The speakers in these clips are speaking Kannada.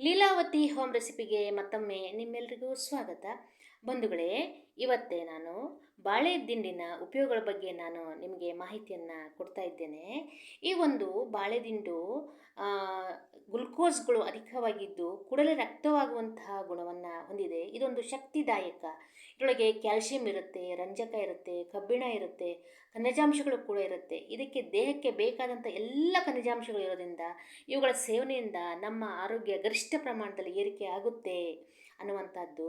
ಲೀಲಾವತಿ ಹೋಮ್ ರೆಸಿಪಿಗೆ ಮತ್ತೊಮ್ಮೆ ನಿಮ್ಮೆಲ್ಲರಿಗೂ ಸ್ವಾಗತ. ಬಂಧುಗಳೇ ಇವತ್ತೇ ನಾನು ಬಾಳೆ ದಿಂಡಿನ ಉಪಯೋಗಗಳ ಬಗ್ಗೆ ನಾನು ನಿಮಗೆ ಮಾಹಿತಿಯನ್ನು ಕೊಡ್ತಾ ಇದ್ದೇನೆ. ಈ ಒಂದು ಬಾಳೆ ದಿಂಡು ಗ್ಲುಕೋಸ್ಗಳು ಅಧಿಕವಾಗಿದ್ದು ಕೂಡಲೇ ರಕ್ತವಾಗುವಂತಹ ಗುಣವನ್ನು ಹೊಂದಿದೆ. ಇದೊಂದು ಶಕ್ತಿದಾಯಕ. ಇದರೊಳಗೆ ಕ್ಯಾಲ್ಸಿಯಂ ಇರುತ್ತೆ, ರಂಜಕ ಇರುತ್ತೆ, ಕಬ್ಬಿಣ ಇರುತ್ತೆ, ಖನಿಜಾಂಶಗಳು ಕೂಡ ಇರುತ್ತೆ. ಇದಕ್ಕೆ ದೇಹಕ್ಕೆ ಬೇಕಾದಂಥ ಎಲ್ಲ ಖನಿಜಾಂಶಗಳು ಇರೋದ್ರಿಂದ ಇವುಗಳ ಸೇವನೆಯಿಂದ ನಮ್ಮ ಆರೋಗ್ಯ ಗರಿಷ್ಠ ಪ್ರಮಾಣದಲ್ಲಿ ಏರಿಕೆ ಆಗುತ್ತೆ ಅನ್ನುವಂಥದ್ದು.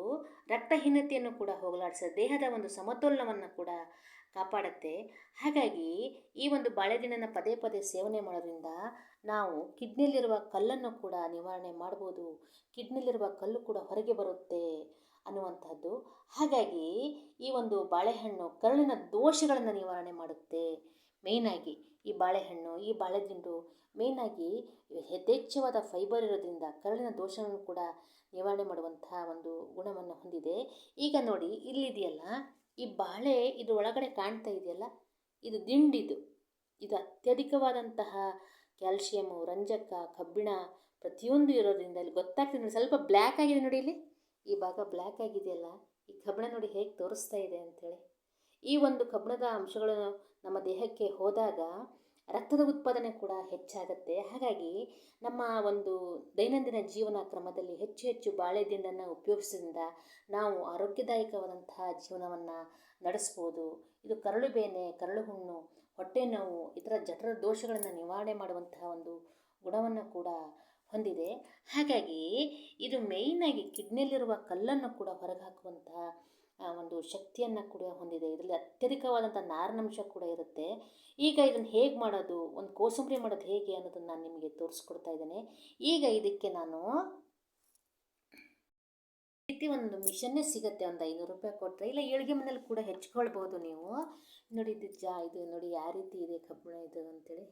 ರಕ್ತಹೀನತೆಯನ್ನು ಕೂಡ ಹೋಗಲಾಡಿಸುತ್ತೆ ದೇಹದ ಒಂದು ಸಮತೋಲನವನ್ನು ಕೂಡ ಕಾಪಾಡುತ್ತೆ. ಹಾಗಾಗಿ ಈ ಒಂದು ಬಾಳೆದಿನ ಪದೇ ಪದೇ ಸೇವನೆ ಮಾಡೋದ್ರಿಂದ ನಾವು ಕಿಡ್ನಿಯಲ್ಲಿರುವ ಕಲ್ಲನ್ನು ಕೂಡ ನಿವಾರಣೆ ಮಾಡ್ಬೋದು. ಕಿಡ್ನಿಯಲ್ಲಿರುವ ಕಲ್ಲು ಕೂಡ ಹೊರಗೆ ಬರುತ್ತೆ ಅನ್ನುವಂಥದ್ದು ಹಾಗಾಗಿ ಈ ಒಂದು ಬಾಳೆಹಣ್ಣು ಕರುಳಿನ ದೋಷಗಳನ್ನು ನಿವಾರಣೆ ಮಾಡುತ್ತೆ. ಮೇಯ್ನಾಗಿ ಈ ಬಾಳೆಹಣ್ಣು, ಈ ಬಾಳೆದಿಂಡು ಮೇಯ್ನಾಗಿ ಯಥೇಚ್ಛವಾದ ಫೈಬರ್ ಇರೋದ್ರಿಂದ ಕರಳಿನ ದೋಷವನ್ನು ಕೂಡ ನಿವಾರಣೆ ಮಾಡುವಂತಹ ಒಂದು ಗುಣವನ್ನು ಹೊಂದಿದೆ. ಈಗ ನೋಡಿ, ಇಲ್ಲಿದೆಯಲ್ಲ, ಈ ಬಾಳೆ ಇದು ಒಳಗಡೆ ಕಾಣ್ತಾ ಇದೆಯಲ್ಲ, ಇದು ದಿಂಡಿದು. ಇದು ಅತ್ಯಧಿಕವಾದಂತಹ ಕ್ಯಾಲ್ಶಿಯಮು ರಂಜಕ, ಕಬ್ಬಿಣ ಪ್ರತಿಯೊಂದು ಇರೋದ್ರಿಂದ ಇಲ್ಲಿ ಗೊತ್ತಾಗ್ತದೆ ನೋಡಿ, ಸ್ವಲ್ಪ ಬ್ಲ್ಯಾಕ್ ಆಗಿದೆ ನೋಡಿ ಇಲ್ಲಿ. ಈ ಭಾಗ ಬ್ಲ್ಯಾಕ್ ಆಗಿದೆಯಲ್ಲ, ಈ ಕಬ್ಬಿಣ ನೋಡಿ ಹೇಗೆ ತೋರಿಸ್ತಾ ಇದೆ ಅಂಥೇಳಿ ಈ ಒಂದು ಕಬ್ಬಿಣದ ಅಂಶಗಳು ನಮ್ಮ ದೇಹಕ್ಕೆ ಹೋದಾಗ ರಕ್ತದ ಉತ್ಪಾದನೆ ಕೂಡ ಹೆಚ್ಚಾಗುತ್ತೆ. ಹಾಗಾಗಿ ನಮ್ಮ ಒಂದು ದೈನಂದಿನ ಜೀವನ ಕ್ರಮದಲ್ಲಿ ಹೆಚ್ಚು ಹೆಚ್ಚು ಬಾಳೆ ದಿಂಡನ್ನು ಉಪಯೋಗಿಸೋದ್ರಿಂದ ನಾವು ಆರೋಗ್ಯದಾಯಕವಾದಂತಹ ಜೀವನವನ್ನು ನಡೆಸ್ಬೋದು. ಇದು ಕರಳು ಬೇನೆ, ಕರಳು ಹುಣ್ಣು, ಹೊಟ್ಟೆ ನೋವು, ಇತರ ಜಠರ ದೋಷಗಳನ್ನು ನಿವಾರಣೆ ಮಾಡುವಂತಹ ಒಂದು ಗುಣವನ್ನು ಕೂಡ ಹೊಂದಿದೆ. ಹಾಗಾಗಿ ಇದು ಮೇಯ್ನಾಗಿ ಕಿಡ್ನಿಯಲ್ಲಿರುವ ಕಲ್ಲನ್ನು ಕೂಡ ಹೊರಗೆ ಹಾಕುವಂತಹ ಒಂದು ಶಕ್ತಿಯನ್ನು ಕೂಡ ಹೊಂದಿದೆ. ಇದರಲ್ಲಿ ಅತ್ಯಧಿಕವಾದಂಥ ನಾರಿನಂಶ ಕೂಡ ಇರುತ್ತೆ. ಈಗ ಇದನ್ನು ಹೇಗೆ ಮಾಡೋದು, ಒಂದು ಕೋಸಂಬರಿ ಮಾಡೋದು ಹೇಗೆ ಅನ್ನೋದನ್ನು ನಾನು ನಿಮಗೆ ತೋರಿಸ್ಕೊಡ್ತಾ ಇದ್ದೇನೆ. ಈಗ ಇದಕ್ಕೆ ನಾನು ರೀತಿ ಒಂದು ಮಿಷನ್ನೇ ಸಿಗುತ್ತೆ ಒಂದು ಐನೂರು ರೂಪಾಯಿ ಕೊಟ್ಟರೆ ಇಲ್ಲ ಏಳಿಗೆ ಮನೇಲಿ ಕೂಡ ಹೆಚ್ಕೊಳ್ಬೋದು ನೀವು. ನೋಡಿ ಇದು ಜಾ, ಇದು ನೋಡಿ ಯಾವ ರೀತಿ ಇದೆ ಕಬ್ಬಿಣ ಇದು ಅಂತೇಳಿ.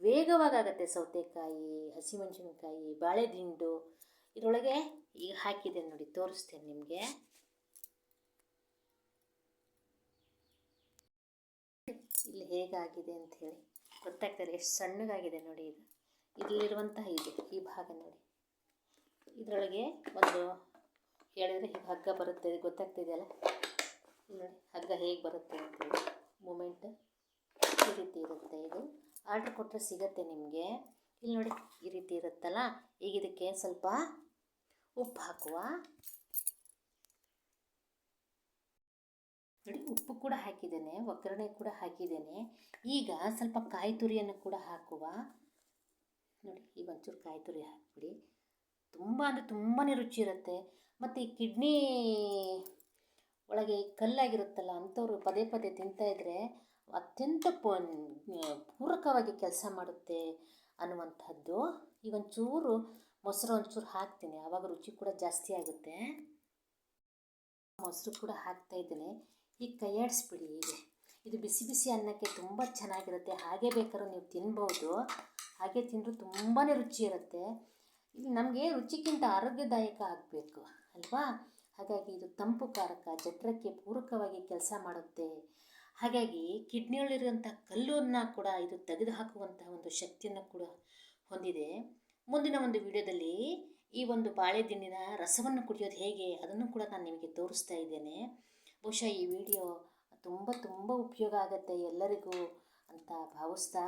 ವೇಗವಾಗತ್ತೆ ಸೌತೆಕಾಯಿ, ಹಸಿಮೆಣಸಿನಕಾಯಿ, ಬಾಳೆದಿಂಡು. ಇದರೊಳಗೆ ಈಗ ಹಾಕಿದೆ ನೋಡಿ, ತೋರಿಸ್ತೇನೆ ನಿಮಗೆ ಇಲ್ಲಿ ಹೇಗಾಗಿದೆ ಅಂತ ಹೇಳಿ ಗೊತ್ತಾಗ್ತದೆ ಎಷ್ಟು ಸಣ್ಣಗಾಗಿದೆ ನೋಡಿ ಇದು. ಇಲ್ಲಿರುವಂತಹ ಇದು, ಈ ಭಾಗ ನೋಡಿ. ಇದರೊಳಗೆ ಒಂದು ಹೇಳಿದರೆ ಹೀಗೆ ಹಗ್ಗ ಬರುತ್ತೆ ಗೊತ್ತಾಗ್ತಿದೆಯಲ್ಲ ನೋಡಿ, ಹಗ್ಗ ಹೇಗೆ ಬರುತ್ತೆ ಅಂತೇಳಿ ಮೂಮೆಂಟ್ ಈ ರೀತಿ ಇರುತ್ತೆ ಇದು. ಆರ್ಡ್ರ್ ಕೊಟ್ಟರೆ ಸಿಗತ್ತೆ ನಿಮಗೆ. ಇಲ್ಲಿ ನೋಡಿ, ಈ ರೀತಿ ಇರುತ್ತಲ್ಲ? ಈಗ ಇದಕ್ಕೆ ಸ್ವಲ್ಪ ಉಪ್ಪು ಹಾಕುವ. ನೋಡಿ ಉಪ್ಪು ಕೂಡ ಹಾಕಿದ್ದೇನೆ, ಒಗ್ಗರಣೆ ಕೂಡ ಹಾಕಿದ್ದೇನೆ. ಈಗ ಸ್ವಲ್ಪ ಕಾಯಿ ತುರಿಯನ್ನು ಕೂಡ ಹಾಕುವ. ನೋಡಿ ಈಗ ಒಂಚೂರು ಕಾಯಿ ತುರಿ ಹಾಕಿಬಿಡಿ. ತುಂಬ ಅಂದರೆ ತುಂಬಾ ರುಚಿ ಇರುತ್ತೆ. ಮತ್ತು ಈ ಕಿಡ್ನಿ ಒಳಗೆ ಕಲ್ಲಾಗಿರುತ್ತಲ್ಲ, ಅಂಥವ್ರು ಪದೇ ಪದೇ ತಿಂತಾ ಇದ್ದರೆ ಅತ್ಯಂತ ಪೂರಕವಾಗಿ ಕೆಲಸ ಮಾಡುತ್ತೆ ಅನ್ನುವಂಥದ್ದು. ಈಗ ಒಂಚೂರು ಮೊಸರು ಒಂಚೂರು ಹಾಕ್ತೀನಿ, ಆವಾಗ ರುಚಿ ಕೂಡ ಜಾಸ್ತಿ ಆಗುತ್ತೆ. ಮೊಸರು ಕೂಡ ಹಾಕ್ತಾ ಇದ್ದೇನೆ. ಈಗ ಕೈಯಾಡಿಸ್ಬಿಡಿ ಹೀಗೆ. ಇದು ಬಿಸಿ ಬಿಸಿ ಅನ್ನಕ್ಕೆ ತುಂಬ ಚೆನ್ನಾಗಿರುತ್ತೆ. ಹಾಗೆ ಬೇಕಾದ್ರೂ ನೀವು ತಿನ್ಬೋದು. ಹಾಗೆ ತಿಂದರೂ ತುಂಬಾ ರುಚಿ ಇರುತ್ತೆ. ಇಲ್ಲಿ ನಮಗೆ ರುಚಿಗಿಂತ ಆರೋಗ್ಯದಾಯಕ ಆಗಬೇಕು, ಅಲ್ವಾ? ಹಾಗಾಗಿ ಇದು ತಂಪು ಕಾರಕ, ಜಠರಕ್ಕೆ ಪೂರಕವಾಗಿ ಕೆಲಸ ಮಾಡುತ್ತೆ. ಹಾಗಾಗಿ ಕಿಡ್ನಿಯಲ್ಲಿರುವಂಥ ಕಲ್ಲನ್ನು ಕೂಡ ಇದು ತೆಗೆದು ಹಾಕುವಂತಹ ಒಂದು ಶಕ್ತಿಯನ್ನು ಕೂಡ ಹೊಂದಿದೆ. ಮುಂದಿನ ಒಂದು ವಿಡಿಯೋದಲ್ಲಿ ಈ ಒಂದು ಬಾಳೆದಿಂಡಿನ ರಸವನ್ನು ಕುಡಿಯೋದು ಹೇಗೆ, ಅದನ್ನು ಕೂಡ ನಾನು ನಿಮಗೆ ತೋರಿಸ್ತಾ ಇದ್ದೇನೆ. ಬಹುಶಃ ಈ ವಿಡಿಯೋ ತುಂಬ ತುಂಬ ಉಪಯೋಗ ಆಗುತ್ತೆ ಎಲ್ಲರಿಗೂ ಅಂತ ಭಾವಿಸ್ತಾ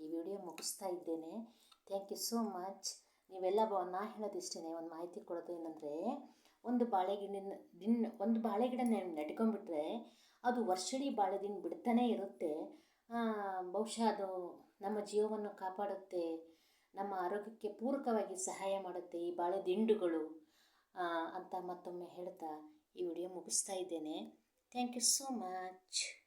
ಈ ವಿಡಿಯೋ ಮುಗಿಸ್ತಾ ಇದ್ದೇನೆ. ಥ್ಯಾಂಕ್ ಯು ಸೋ ಮಚ್ ನೀವೆಲ್ಲ ನಾ ಹೇಳೋದಿಷ್ಟೇ ಒಂದು ಮಾಹಿತಿ ಕೊಡೋದು ಏನಂದರೆ, ಒಂದು ಬಾಳೆಗಿಣ್ಣಿನ ದಿನ, ಒಂದು ಬಾಳೆಗಿಡ ನೆಟ್ಕೊಂಡ್ಬಿಟ್ರೆ ಅದು ವರ್ಷಡಿ ಬಾಳೆದಿನ ಬಿಡ್ತಾನೆ ಇರುತ್ತೆ. ಬಹುಶಃ ಅದು ನಮ್ಮ ಜೀವವನ್ನು ಕಾಪಾಡುತ್ತೆ, ನಮ್ಮ ಆರೋಗ್ಯಕ್ಕೆ ಪೂರಕವಾಗಿ ಸಹಾಯ ಮಾಡುತ್ತೆ ಈ ಬಾಳೆ ದಿಂಡುಗಳು ಅಂತ ಮತ್ತೊಮ್ಮೆ ಹೇಳ್ತಾ ಈ ವಿಡಿಯೋ ಮುಗಿಸ್ತಾ ಇದ್ದೇನೆ. Thank you so much